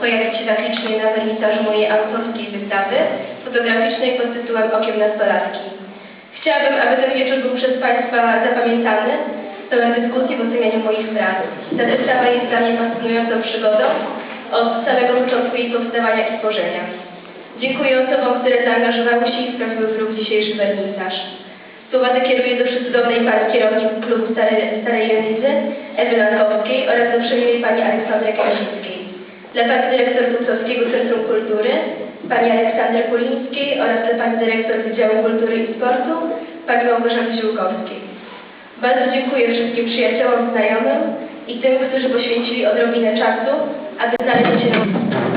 pojawić się zaklicznie na wernisażu mojej autorskiej wystawy fotograficznej pod tytułem Okiem nastolatki. Chciałabym, aby ten wieczór był przez Państwa zapamiętany, pełen dyskusji w ocenianiu moich prac. Ta wystawa jest dla mnie fascynującą przygodą od samego początku jej powstawania i tworzenia. Dziękuję osobom, które zaangażowały się i sprawiły próg dzisiejszy wernisaż. Słowa te kieruję do przecudownej pani kierownik klubu Starej, Jonizy, Ewy Lankowskiej oraz do przemiłej pani Aleksandry Krasickiej. Dla pani dyrektor Wrocławskiego Centrum Kultury, pani Aleksandry Pulińskiej oraz dla pani dyrektor Wydziału Kultury i Sportu, pani Małgorzaty Ziółkowskiej. Bardzo dziękuję wszystkim przyjaciołom, znajomym i tym, którzy poświęcili odrobinę czasu, aby znaleźć się na...